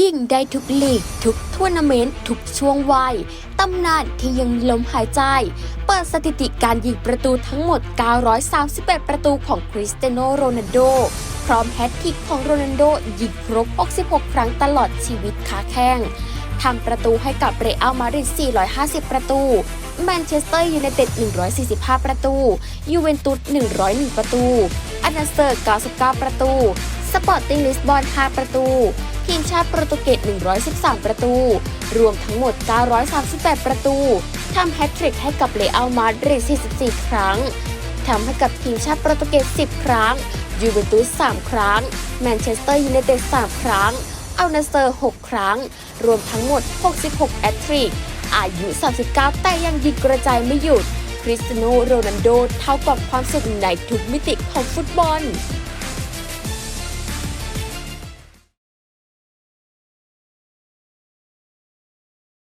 ยิ่งได้ทุกลีก ทุกทัวร์นาเมนต์ ทุกช่วงวัย ตำนานที่ยังมีลมหายใจ เปิดสถิติการยิงประตูทั้งหมด 938 ประตูของคริสเตียโนโรนัลโด พร้อมแฮตทริกของโรนัลโดยิงครบ 66 ครั้งตลอดชีวิตขาแข้งทำประตูให้กับเรอัลมาดริด 450 ประตู แมนเชสเตอร์ยูไนเต็ด 145 ประตู ยูเวนตุส 101 ประตูอันาเซอร์ 99 ประตู สปอร์ติ้งลิสบอน 5 ประตู ทีมชาติโปรตุเกส 113 ประตู รวมทั้งหมด 938 ประตู ทำแฮตทริกให้กับเรอัลมาดริด 44 ครั้ง ทำให้กับทีมชาติโปรตุเกส 10 ครั้ง ยูเวนตุส 3 ครั้ง แมนเชสเตอร์ยูไนเต็ด 3 ครั้ง อัลนาเซอร์ 6 ครั้ง รวมทั้งหมด 66แอตทริก อายุ 39 แต่ยังยิงกระจายไม่หยุด คริสเตียโนโรนัลโดเท่ากับความสุขในทุกมิติของฟุตบอล